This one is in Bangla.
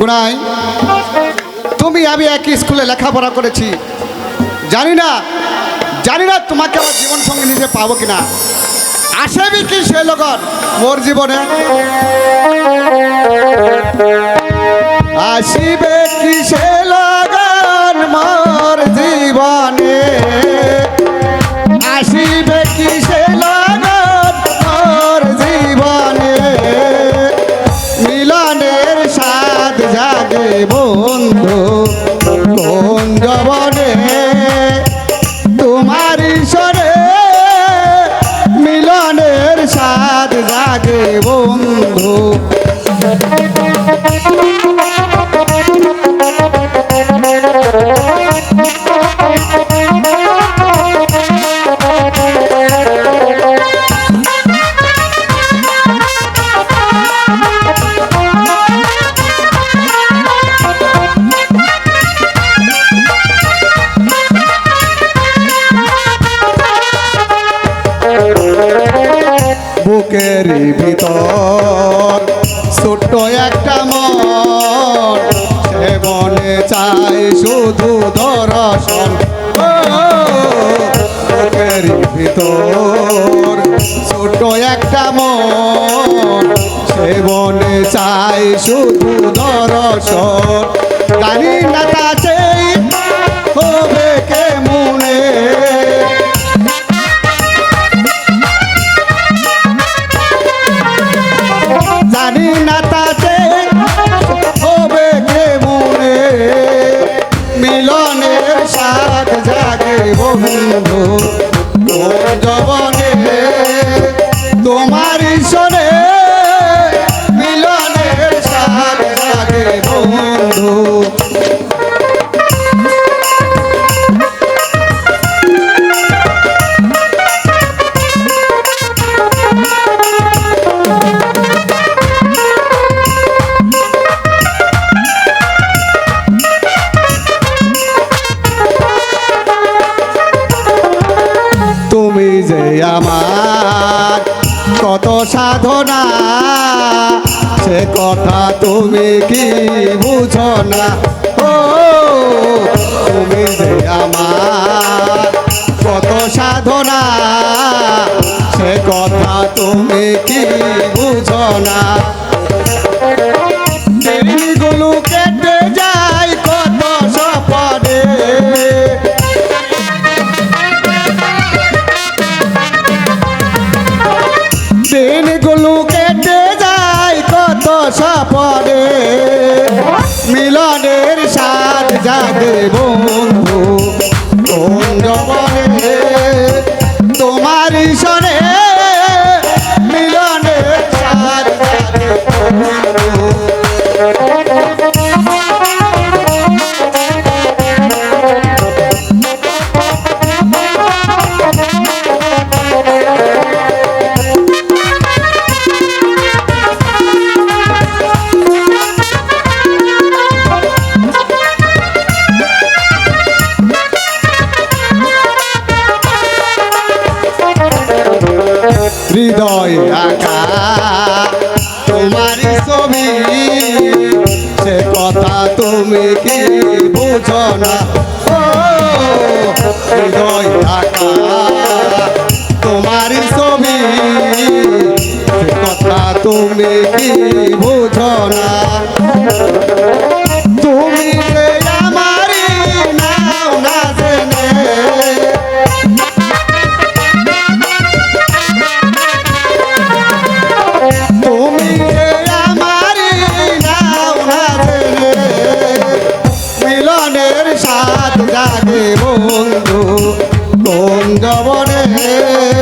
গুনাই তুমি, আমি একই স্কুলে লেখাপড়া করেছি। জানি না জানি না তোমাকে আমার জীবন সঙ্গে নিজে পাবো কিনা। আসেবি কি সে লগন মোর জীবনে? আসিবে কি সে লগন ঈশ্বরে মিলনের সাদ জাগে বন্ধু। বুকের ভিতর। ছোট্ট একটা মন সে মনে চাই শুধু দর্শন। বুকের ভিতর। ছোট্ট একটা মন সে মনে চাই শুধু দর্শন। সাথ জাগে বন্ধু তোমার আমার। কত সাধনা, সে কথা তুমি কি বুঝো না? ও, তুমি যে আমার। কত সাধনা, সে কথা তুমি কি বুঝো না? দিনগুলো কেটে জাগে বন্ধু। হৃদয় আঁকা। তোমার ছবি, সে কথা তুমি কি বুঝো না? ও, হৃদয় আঁকা। তোমার ছবি, সে কথা তুমি কি বুঝো না? রে